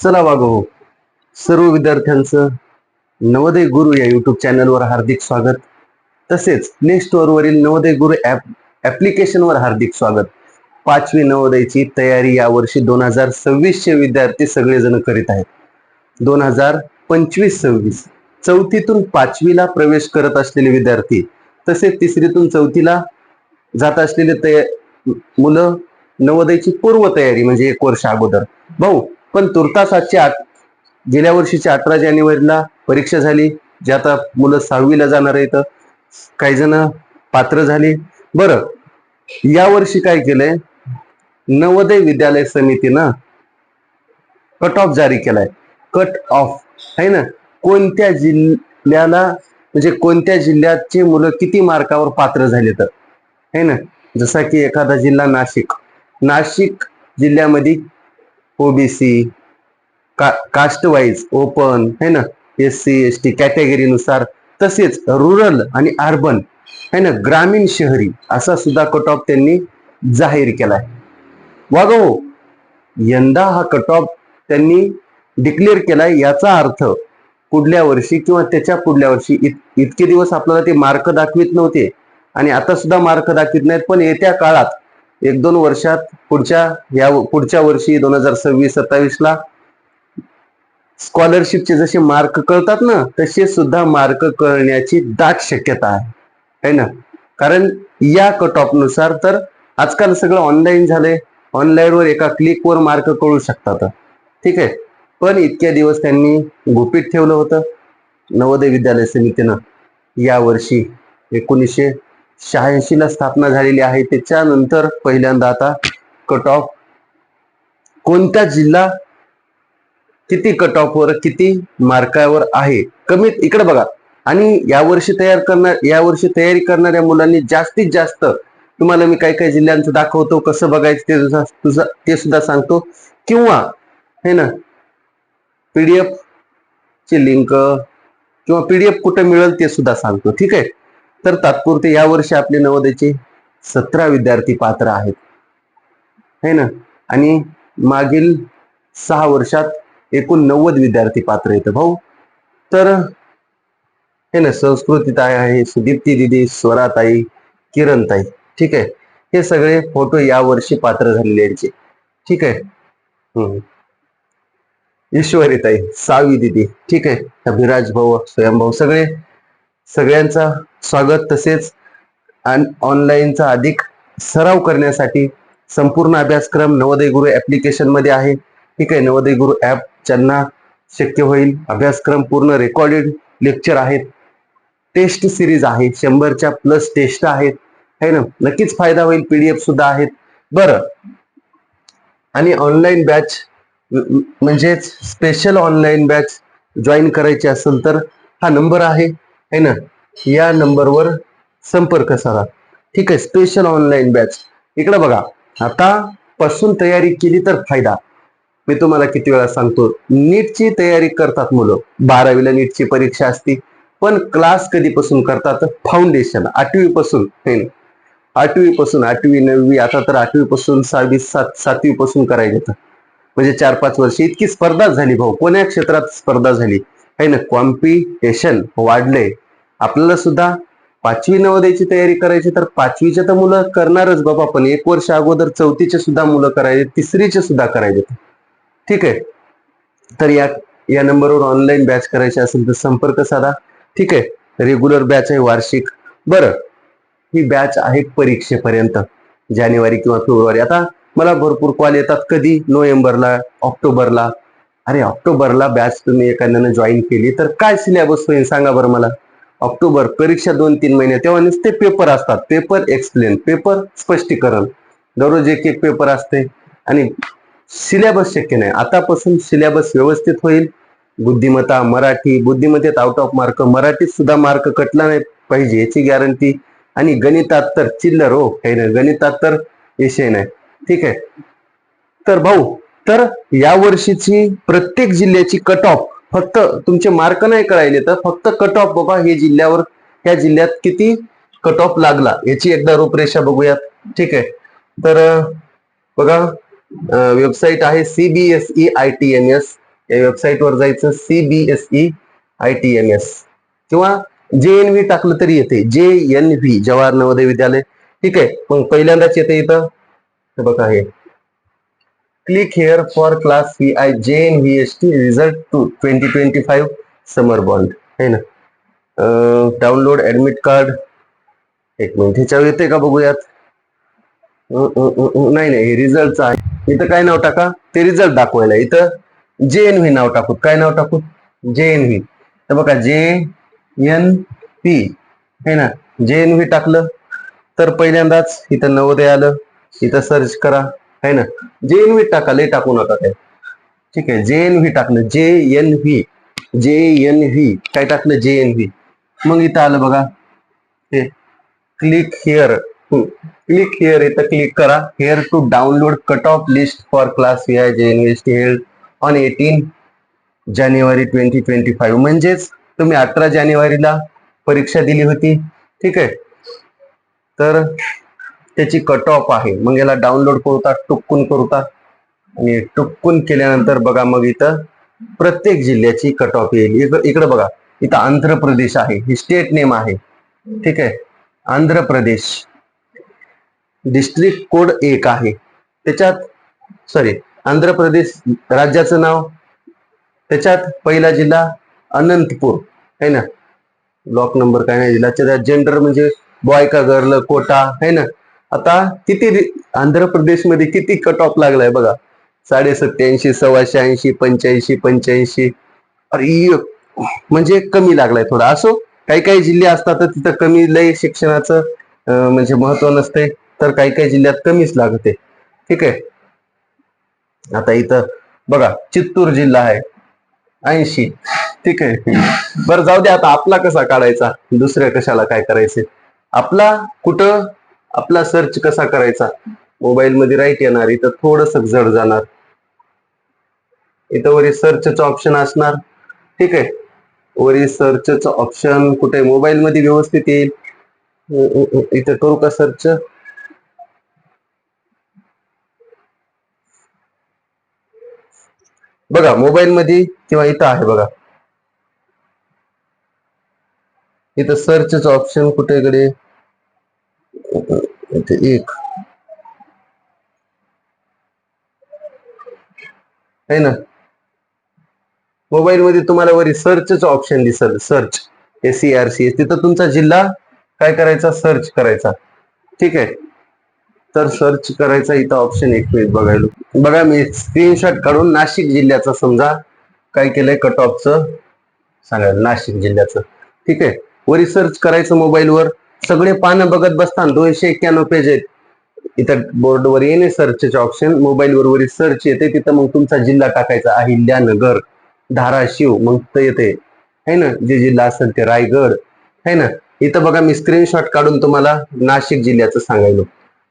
चला वागो. सर्व विद्यार्थ्यांचं नवोदय गुरु या युट्यूब चॅनलवर हार्दिक स्वागत. तसेच प्ले स्टोअरवरील नवोदय गुरु ॲप ॲप्लिकेशनवर हार्दिक स्वागत. पाचवी नवोदयची तयारी यावर्षी दोन हजार सव्वीसचे विद्यार्थी सगळेजण करीत आहेत. दोन हजार पंचवीस सव्वीस. चौथीतून पाचवीला प्रवेश करत असलेले विद्यार्थी तसेच तिसरीतून चौथीला जात असलेले तया मुलं नवोदयची पूर्व तयारी म्हणजे एक वर्ष अगोदर. भाऊ पण तुर्तास आजची गेल्या वर्षीची अठरा जानेवारीला परीक्षा झाली जे आता मुलं सहावीला जाणार आहेत. काही जण पात्र झाली. बरं या वर्षी काय केलंय? नवोदय विद्यालय समितीनं कट ऑफ जारी केलाय. कट ऑफ आहे ना? कोणत्या जिल्ह्याला म्हणजे कोणत्या जिल्ह्याचे मुलं किती मार्कावर पात्र झाले तर है ना? जसा की एखादा जिल्हा नाशिक. नाशिक जिल्ह्यामध्ये ओबीसी का कास्ट वाईज ओपन है ना? एस सी एस टी कॅटेगरीनुसार तसेच रुरल आणि अर्बन है ना? ग्रामीण शहरी असा सुद्धा कट ऑफ त्यांनी जाहीर केलाय. वागो यंदा हा कट ऑफ त्यांनी डिक्लेअर केलाय याचा अर्थ पुढल्या वर्षी किंवा त्याच्या पुढल्या वर्षी इत- इतके दिवस आपल्याला ते मार्क दाखवित नव्हते. आणि आता सुद्धा मार्क दाखवित नाहीत पण येत्या काळात एक दोन वर्षात पुढच्या या पुढच्या वर्षी दोन हजार सव्वीस सत्तावीस ला स्कॉलरशिपचे जसे मार्क कळतात ना तसे सुद्धा मार्क कळण्याची दाट शक्यता आहे. है ना? कारण या कट ऑफनुसार तर आजकाल सगळं ऑनलाईन झालंय. ऑनलाईनवर एका क्लिकवर मार्क कळू शकतात. ठीक आहे? पण इतक्या दिवस त्यांनी गुपित ठेवलं होतं. नवोदय विद्यालय समितीनं या वर्षी एकोणीसशे शहाऐंशी ला स्थापना झालेली आहे. त्याच्यानंतर पहिल्यांदा आता कट ऑफ कोणता जिल्हा किती कट ऑफ वर किती मार्कावर आहे? कमीत इकडे बघा. आणि यावर्षी तयार करणार यावर्षी तयारी करणाऱ्या मुलांनी जास्तीत जास्त तुम्हाला मी काही काही जिल्ह्यांचं दाखवतो कसं बघायचं ते तुझा तुझं ते सुद्धा सांगतो. किंवा हे ना पीडीएफ ची लिंक किंवा पीडीएफ कुठं मिळेल ते सुद्धा सांगतो. ठीक आहे? तर तात्पुरते यावर्षी आपले नवोदयचे सतरा विद्यार्थी पात्र आहेत. है ना? आणि मागील सहा वर्षात एकूण नव्वद विद्यार्थी पात्र येतं भाऊ तर हे ना? संस्कृती ताई आहे सुदीप्ती दिदी स्वराताई किरणताई ठीक आहे? हे सगळे फोटो या वर्षी पात्र झालेले यांचे ठीक आहे? हम्म. सावी दिदी ठीक आहे? अभिराज भाऊ स्वयंभाऊ सगळे सगळ्यांचा स्वागत तसेच ऑनलाईनचा अधिक सराव करण्यासाठी संपूर्ण अभ्यासक्रम नवोदय गुरु ॲप्लिकेशनमध्ये आहे. ठीक आहे नवोदय गुरु ॲप ज्यांना शक्य होईल अभ्यासक्रम पूर्ण रेकॉर्डेड लेक्चर आहेत. टेस्ट सिरीज आहे शंभरच्या प्लस टेस्ट आहेत. है ना? नक्कीच फायदा होईल पीडीएफ सुद्धा आहेत. बरं. आणि ऑनलाईन बॅच म्हणजेच स्पेशल ऑनलाईन बॅच जॉईन करायची असेल तर हा नंबर आहे. है ना? या नंबरवर संपर्क साधा. ठीक आहे स्पेशल ऑनलाईन बॅच इकडे बघा आता पासून तयारी केली तर फायदा. मी तुम्हाला किती वेळा सांगतो नीटची तयारी करतात मुलं. बारावीला नीटची परीक्षा असती पण क्लास कधीपासून करतात? फाउंडेशन आठवी पासून आठवी पासून आठवी नववी आता तर आठवी पासून सहावी सात सातवी पासून येतं म्हणजे चार पाच वर्ष इतकी स्पर्धा झाली भाऊ. कोण्या क्षेत्रात स्पर्धा झाली? आहे ना? कॉम्पिटिशन वाढलंय आपल्याला सुद्धा पाचवी नवोदयची तयारी करायची तर पाचवीच्या तर मुलं करणारच बाबा पण एक वर्ष अगोदर चौथीचे सुद्धा मुलं करायचे तिसरीचे सुद्धा करायचे. ठीक आहे? तर या या नंबरवर ऑनलाईन बॅच करायची असेल तर संपर्क साधा. ठीक आहे? रेग्युलर बॅच आहे वार्षिक. बरं. ही बॅच आहे परीक्षेपर्यंत. जानेवारी किंवा फेब्रुवारी. आता मला भरपूर कॉल येतात. कधी? नोव्हेंबरला ऑक्टोबरला. अरे ऑक्टोबरला बॅच तुम्ही एखाद्यानं जॉईन केली. तर काय सिलेबस होईल सांगा बरं मला. ऑक्टोबर परीक्षा दोन तीन महिने तेव्हा नुसते पेपर असतात. पेपर एक्सप्लेन पेपर स्पष्टीकरण. दररोज एक एक पेपर असते. आणि सिलेबस शक्य नाही. आतापासून सिलेबस व्यवस्थित होईल. बुद्धिमत्ता मराठी बुद्धिमत्तेत आउट ऑफ मार्क मराठीत सुद्धा मार्क कटला नाही पाहिजे याची गॅरंटी आणि गणितात तर चिल्लर हो काही नाही. गणितात तर विषय नाही. ठीक आहे. तर भाऊ तर या वर्षीची प्रत्येक जिल्ह्याची कट ऑफ फक्त तुमचे मार्क नाही कळायले तर फक्त कट ऑफ बाबा हे जिल्ह्यावर ह्या जिल्ह्यात किती कट ऑफ लागला याची एकदा रूपरेषा बघूयात. ठीक आहे. तर बघा वेबसाईट आहे CBSE I T M S या वेबसाईटवर जायचं CBSE I T M S किंवा जे एन व्ही टाकलं तरी येते. जे एन व्ही जवाहर नवोदय विद्यालय. ठीक आहे. मग पहिल्यांदाच येते इथं. बघा हे. Click here for class V I J N V S T result two twenty twenty five summer bond आहे ना डाउनलोड ऍडमिट कार्ड एक मिनिट ह्याच्यावर येते का बघूयात? नाही नाही हे रिझल्टचं आहे. इथं काय नाव टाका? ते रिझल्ट दाखवायला. इथं जे एन व्ही नाव टाकू काय नाव टाकू जे एन व्ही तर बघा जे एन पी आहे ना? जे एन व्ही टाकलं तर पहिल्यांदाच इथं नवोदय आलं. इथं सर्च करा. आहे ना? जे एन व्ही टाका लय टाकू नका काय. ठीक आहे जे एन व्ही टाकलं J N V J N V काय टाकलं जे एन व्ही मग इथं आलं बघा. हे क्लिक हिअर क्लिक हिअर इथं क्लिक करा. Here to download cut off list for class V I J N V T held on eighteen January twenty twenty five म्हणजेच तुम्ही अठरा जानेवारीला परीक्षा दिली होती. ठीक आहे? तर त्याची कट ऑफ आहे. मग याला डाउनलोड करूता टुकून करूता आणि टुकून केल्यानंतर बघा मग इथं प्रत्येक जिल्ह्याची कट ऑफ येईल. इकडं इकडं बघा. इथं आंध्र प्रदेश आहे. ही स्टेट नेम आहे. ठीक आहे? आंध्र प्रदेश डिस्ट्रिक्ट कोड एक आहे. त्याच्यात सॉरी आंध्र प्रदेश राज्याचं नाव त्याच्यात पहिला जिल्हा अनंतपूर. है ना? ब्लॉक नंबर काय नाही जिल्ह्याच्या जेंडर म्हणजे बॉय का गर्ल कोटा. है ना? आता किती आंध्र प्रदेशमध्ये किती कट ऑफ लागलाय बघा. साडे सत्याऐंशी सव्वाशे ऐंशी पंच्याऐंशी पंच्याऐंशी. अरे म्हणजे कमी लागलाय थोडा. असो काही काही जिल्हे असतात तर तिथं कमी लय शिक्षणाचं म्हणजे महत्त्व नसते. तर काही काही जिल्ह्यात कमीच लागते. ठीक आहे? आता इथं बघा चित्तूर जिल्हा आहे. ऐंशी. ठीक आहे. बरं जाऊ दे आता. आपला कसा काढायचा? दुसऱ्या कशाला काय करायचे? आपला कुठं? आपला सर्च कसा करायचा? मोबाईल मध्ये राईट येणार इथं थोडस जड जाणार. इथं वरी सर्चचं ऑप्शन असणार. ठीक आहे? वरी सर्चचं ऑप्शन कुठे? मोबाईल मध्ये व्यवस्थित येईल. इथं करू का सर्च बघा मोबाईल मध्ये किंवा इथं आहे बघा. इथं सर्चचं ऑप्शन कुठेकडे कडे एक है ना? मोबाईल मध्ये तुम्हाला वरी सर्चच ऑप्शन दिसल. Search S C R C तिथं तुमचा जिल्हा काय करायचा? सर्च करायचा. ठीक आहे? तर सर्च करायचा इथं ऑप्शन एक मिनिट बघायला. बघा मी स्क्रीनशॉट काढून नाशिक जिल्ह्याचा समजा काय केलंय कट ऑफचं सांगायला नाशिक जिल्ह्याचं. ठीक आहे? वरी सर्च करायचं मोबाईलवर सगळे पानं बघत बसताना दोनशे एक्क्याण्णव पेज आहेत. इथं बोर्डवर येणे सर्चचे ऑप्शन मोबाईलवर वरील सर्च येते. तिथं मग तुमचा जिल्हा टाकायचा अहिल्यानगर. धाराशिव मग तर येते. है ना? जे जिल्हा असेल ते रायगड. है ना? इथं बघा मी स्क्रीनशॉट काढून तुम्हाला नाशिक जिल्ह्याचं सांगायलो.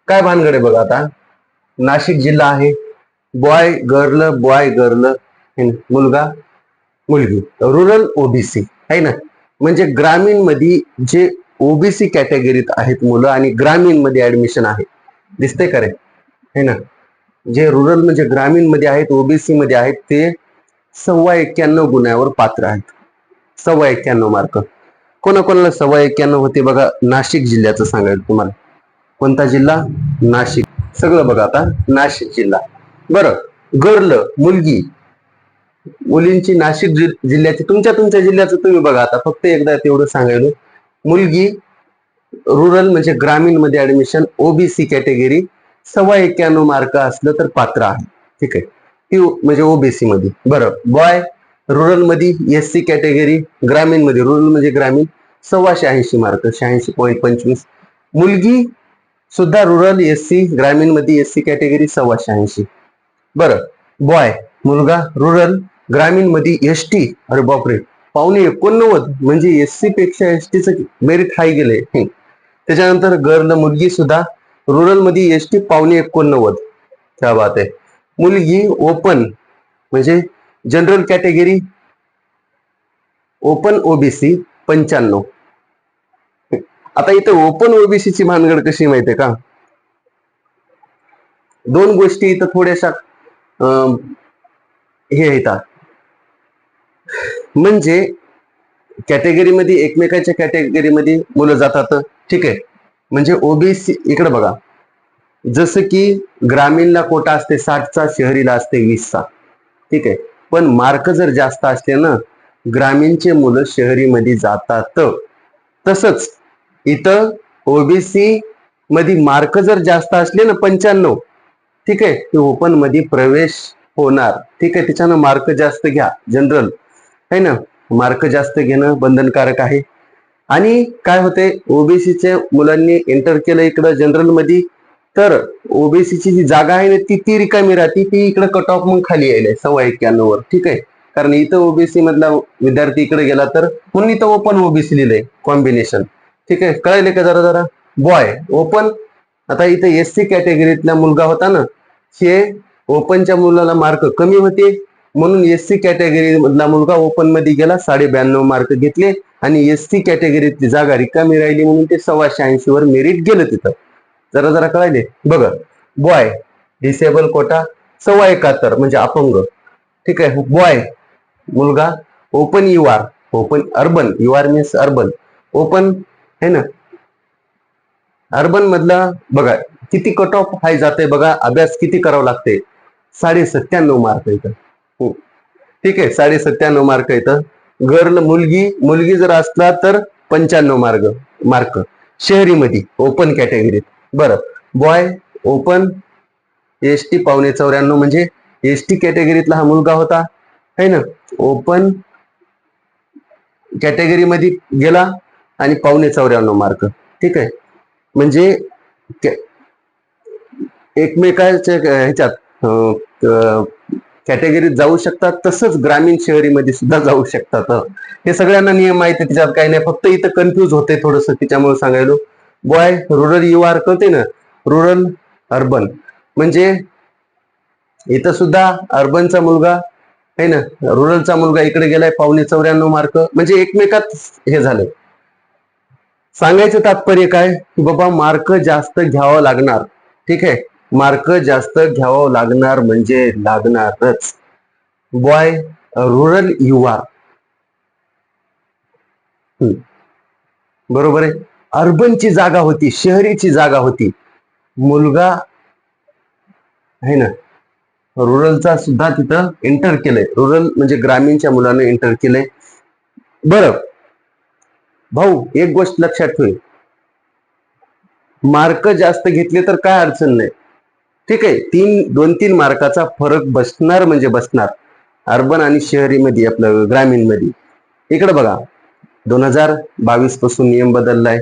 काय भानगड आहे बघा आता? नाशिक जिल्हा आहे. Boy girl boy girl. मुलगा मुलगी. रुरल ओबीसी है ना? म्हणजे ग्रामीणमध्ये जे ओबीसी कॅटेगरीत आहेत मुलं आणि ग्रामीणमध्ये ऍडमिशन आहे. दिसते का रे? ना. जे रुरल म्हणजे ग्रामीणमध्ये आहेत ओबीसी मध्ये आहेत ते सव्वा एक्क्याण्णव गुन्ह्यावर पात्र आहेत. सव्वा एक्क्याण्णव मार्क. कोणाकोणाला सव्वा एक्क्याण्णव होते बघा? नाशिक जिल्ह्याचं सांगायचं तुम्हाला. कोणता जिल्हा? नाशिक. सगळं बघा आता. नाशिक जिल्हा. बरं. गर्ल मुलगी. मुलींची नाशिक जिल्ह्याची तुमच्या तुमच्या जिल्ह्याचं तुम्ही बघा आता. फक्त एकदा तेवढं सांगायलो मुलगी रुरल ग्रामीण मध्ये ऍडमिशन ओबीसी कॅटेगरी सव्वा एक्क्याण्णव मार्क असलं तर पात्र आहे. ठीक ती म्हणजे ओबीसी मध्ये. बरं. बॉय रुरल मध्ये एस सी कॅटेगरी ग्रामीण मध्ये रुरल ग्रामीण सव्वाशे ऐंशी मार्क शहाऐंशी पॉईंट पंचवीस. मुलगी सुद्धा रुरल एस सी ग्रामीण मध्ये एस सी कॅटेगरी सव्वाशे ऐंशी बरं. बॉय मुलगा रुरल ग्रामीण मध्ये एस टी अरे बापरे. पावणे एकोणनव्वद म्हणजे एस सी पेक्षा एस टीचं मेरिट हाय गेलंय. त्याच्यानंतर गर्ल मुलगी सुद्धा रुरलमध्ये एस टी पावणे एकोणनव्वद. त्या बात आहे. मुलगी ओपन म्हणजे जनरल कॅटेगरी ओपन ओबीसी पंच्याण्णव. आता इथं ओपन ओबीसी ची भानगड कशी माहितीये का? दोन गोष्टी इथं थोड्याशा अं, हे येतात. म्हणजे कॅटेगरीमध्ये एकमेकाच्या कॅटेगरीमध्ये मुलं जातात. ठीक आहे. म्हणजे ओबीसी इकडे बघा. जसं की ग्रामीणला कोटा असते साठचा शहरीला असते वीसचा. ठीक आहे. पण मार्क जर जास्त असले ना ग्रामीणचे मुलं शहरीमध्ये जातात. तसंच इथं ओबीसी मध्ये मार्क जर जास्त असले ना पंच्याण्णव. ठीक आहे. ते ओपनमध्ये प्रवेश होणार. ठीक आहे. त्याच्यानं मार्क जास्त घ्या जनरल. है ना? मार्क जास्त घेणं बंधनकारक आहे. आणि काय होते? ओबीसीच्या मुलांनी एंटर केलं इकडं जनरलमध्ये तर ओबीसीची जी जागा आहे ना ती ती रिकामी राहते. ती इकडं कट ऑफ मग खाली यायला सव्वा एक्क्याण्णव वर. ठीक आहे? कारण इथं ओबीसी मधला विद्यार्थी इकडे गेला तर म्हणून इथं ओपन ओबीसी लिहिलंय कॉम्बिनेशन ठीक आहे? कळले का जरा जरा? बॉय ओपन आता इथं एस सी कॅटेगरीतला मुलगा होता ना हे ओपनच्या मुलाला मार्क कमी होते. म्हणून एस सी कॅटेगरी मधला मुलगा ओपनमध्ये गेला साडे ब्याण्णव मार्क घेतले आणि एस सी कॅटेगरीतली जागा रिकामी राहिली म्हणून ते सव्वाशे ऐंशी वर मेरिट गेलं तिथं. जरा जरा कळायले? बघा बॉय डिसेबल कोटा सव्वा एकाहत्तर म्हणजे अपंग. ठीक आहे बॉय मुलगा open U R open urban U R means urban open है ना? अर्बन मधला बघा किती कट ऑफ हाय जाते बघा अभ्यास किती करावा लागते साडे सत्त्याण्णव मार्क इथं. हो. ठीक आहे साडे सत्त्याण्णव मार्क येतं गर्ल मुलगी मुलगी जर असला तर पंच्याण्णव मार्क मार्क. शहरीमध्ये ओपन कॅटेगरीत बरं. बॉय ओपन एस टी पावणे चौऱ्याण्णव म्हणजे एस टी कॅटेगरीतला हा मुलगा होता. है ना? ओपन कॅटेगरीमध्ये गेला आणि पावणे चौऱ्याण्णव मार्क. ठीक आहे? म्हणजे एकमेकाच्या ह्याच्यात कॅटेगरीत जाऊ शकतात तसंच ग्रामीण शहरीमध्ये सुद्धा जाऊ शकतात. हे सगळ्यांना नियम माहिती आहे, त्याच्यात काही नाही. फक्त इथं कन्फ्युज होते थोडस त्याच्यामुळे सांगायलो. बॉय रुरल यू आर कळते ना? रुरल अर्बन म्हणजे इथं सुद्धा अर्बनचा मुलगा आहे ना? रुरलचा मुलगा इकडे गेलाय पावणे चौऱ्याण्णव मार्क म्हणजे एकमेकात हे झालं. सांगायचं तात्पर्य काय? की बाबा मार्क जास्त घ्यावं लागणार. ठीक आहे? मार्क जास्त घ्यावं लागणार म्हणजे लागणारच. बॉय रुरल युवा. बरोबर आहे? अर्बनची जागा होती शहरीची जागा होती. मुलगा आहे ना? रुरलचा सुद्धा तिथं एंटर केलंय. रुरल म्हणजे ग्रामीणच्या मुलानं एंटर केलंय. बरं. भाऊ एक गोष्ट लक्षात ठेव. मार्क जास्त घेतले तर काय अडचण नाही. ठीक आहे तीन दोन तीन मार्काचा फरक बसणार म्हणजे बसणार. अर्बन आणि शहरीमध्ये आपलं ग्रामीणमध्ये इकडे बघा दोन हजार बावीसपासून नियम बदललाय.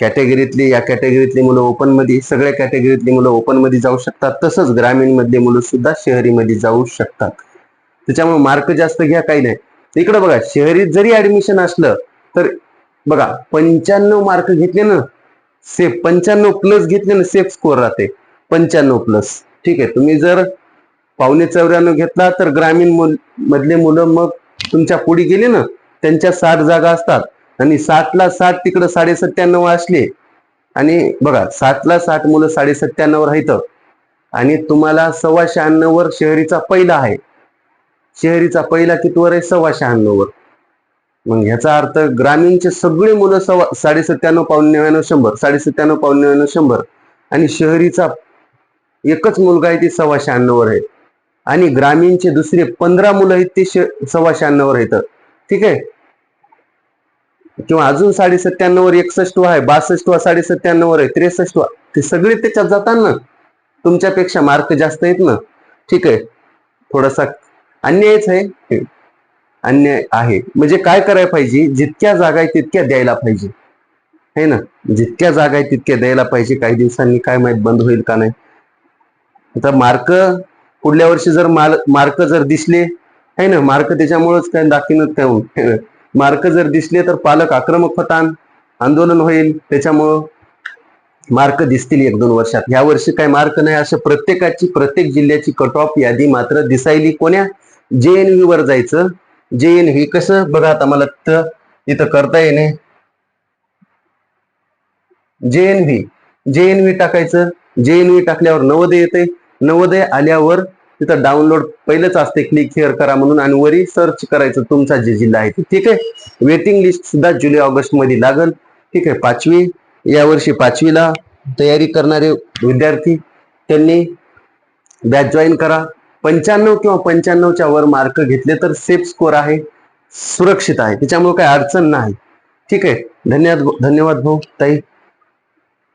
कॅटेगरीतली या कॅटेगरीतली मुलं ओपनमध्ये सगळ्या कॅटेगरीतली मुलं ओपनमध्ये जाऊ शकतात. तसंच ग्रामीण मधली मुलं सुद्धा शहरीमध्ये जाऊ शकतात. त्याच्यामुळे मार्क जास्त घ्या काही नाही. इकडे बघा शहरीत जरी ऍडमिशन असलं तर बघा पंच्याण्णव मार्क घेतले ना सेफ पंच्याण्णव प्लस घेतले ना सेफ स्कोर राहते. पंच्याण्णव प्लस ठीक आहे तुम्ही जर पावणे चौऱ्याण्णव घेतला तर ग्रामीण मुल मधले मुलं मग तुमच्यापुढे गेले ना त्यांच्या साठ जागा असतात. आणि साठला साठ तिकडं साडे सत्त्याण्णव असले आणि बघा साठला साठ मुलं साडे सत्त्याण्णव राहतं. आणि तुम्हाला सव्वा शहाण्णव वर शहरीचा पहिला आहे. शहरीचा पहिला कितीवर आहे? सव्वा शहाण्णव वर. मग ह्याचा अर्थ ग्रामीणचे सगळे मुलं सव्वा साडे सत्त्याण्णव पावणे नव्याण्णव शंभर साडे सत्त्याण्णव पावणे नव्याण्णव शंभर. आणि शहरीचा एकच मुलगा आहे ती सव्वा शहाण्णववर आहे. आणि ग्रामीणचे दुसरे पंधरा मुलं आहेत ते सव्वा शहाण्णववर आहेत. ठीक आहे? किंवा अजून साडे सत्त्याण्णववर एकसष्ट आहे बासष्ट वा साडे सत्त्याण्णववर आहे त्रेसष्ट वा ते सगळे त्याच्यात जातात ना? तुमच्यापेक्षा मार्क जास्त आहेत ना? ठीक आहे? थोडासा अन्यायच आहे? अन्याय आहे. म्हणजे काय करायला पाहिजे? जितक्या जागा आहे तितक्या द्यायला पाहिजे. है ना? जितक्या जागा आहे तितक्या द्यायला पाहिजे. काही दिवसांनी काय माहीत बंद होईल का नाही. आता मार्क पुढल्या वर्षी जर माल मार्क जर दिसले है ना? मार्क त्याच्यामुळेच काय दाखीनच काय मार्क जर दिसले तर पालक आक्रमक होतात आंदोलन होईल त्याच्यामुळं मार्क दिसतील एक दोन वर्षात. ह्या वर्षी काय मार्क नाही असं प्रत्येकाची प्रत्येक जिल्ह्याची कट ऑफ यादी मात्र दिसायली. कोण्या? जे एन व्ही वर जायचं. जे एन व्ही कसं? बघा आता मला तर इथं करता येणे. J N V J N V टाकायचं. जे एन व्ही टाकल्यावर नवोदय येते नवोदय आल्यावर तिथं डाउनलोड पहिलंच असते क्लिक हिअर करा म्हणून आणि वरी सर्च करायचं तुमचा जे जिल्हा आहे ठीक आहे? वेटिंग लिस्ट सुद्धा जुलै ऑगस्टमध्ये लागल. ठीक आहे? पाचवी यावर्षी पाचवीला तयारी करणारे विद्यार्थी त्यांनी बॅच जॉईन करा. पंच्याण्णव किंवा पंच्याण्णवच्या वर मार्क घेतले तर सेफ स्कोर आहे सुरक्षित आहे. त्याच्यामुळे काही अडचण नाही. ठीक आहे? धन्यवाद धन्यवाद भाऊ ताई.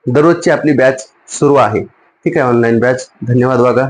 दररोजची आपली बॅच सुरू आहे. ठीक आहे ऑनलाईन बॅच धन्यवाद बघा